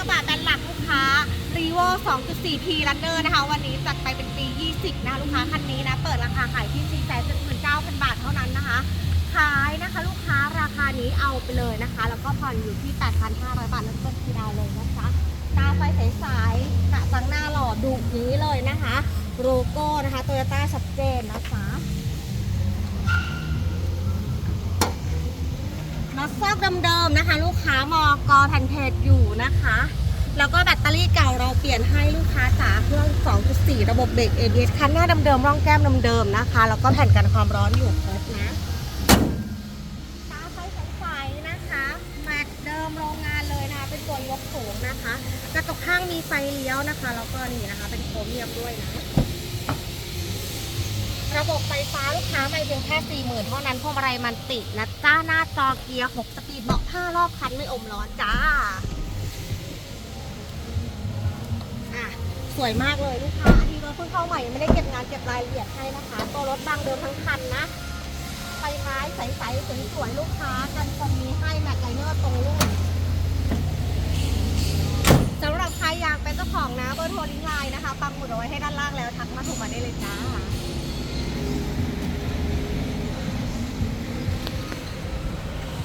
กระบะแบนหลักลูกค้า r e v o 2.4 P Runner นะคะ วันนี้จัดไปเป็นปี 20 นะคะลูกค้าคันนี้นะ เปิดราคาขายที่ 479,000 บาทเท่านั้นนะคะ ขายนะคะลูกค้าราคานี้เอาไปเลยนะคะ แล้วก็ผ่อนอยู่ที่ 8,500 บาทแล้วก็คือดาวเลยนะจ๊ะตาไฟใสๆกระจังหน้าหล่อดุนี้เลยนะคะ โลโก้นะคะโตโยต้าชัดเจนนะคะ รถซอกเดิมๆนะคะ ลูกค้ามอกอแผ่นเพจอยู่นะคะ แล้วก็แบตเตอรี่เก่าเราเปลี่ยนให้ลูกค้าจ๋าเครื่อง 2.4 ระบบเบรก ABS คันหน้าเดิมๆร่องแก้มเดิมๆนะคะ แล้วก็แผ่นกันความร้อนอยู่ครบนะตาไฟใสๆนะคะแม็กเดิมโรงงานเลยนะคะ เป็นตัวยกสูงนะคะกระจกข้างมีไฟเลี้ยวนะคะ แล้วก็นี่นะคะ เป็นโครเมียมด้วยนะ ระบบไฟฟ้าลูกค้าไม่เพียงแค่ 40,000 เท่านั้นพวงมาลัยมันติดนะจ้าหน้าจอเกียร์ 6 สปีดเบาะผ้ารอบคันไม่อมร้อนจ้าอะสวยมากเลยลูกค้าอันนี้รถเพิ่งเข้าใหม่ยังไม่ได้เก็บงานเก็บรายละเอียดให้นะคะ ตัวรถบางเดิมทั้งคันนะไฟท้ายใสๆสวยๆลูกค้ากันตรงนี้ให้แม็กไลเนอร์ตรงรุ่นสำหรับใครอยากเป็นเจ้าของนะเบอร์โทรลิงก์ไลน์นะคะปังหมุดเอาไว้ให้ด้านล่างแล้วทักมาถูกมาได้เลยจ้า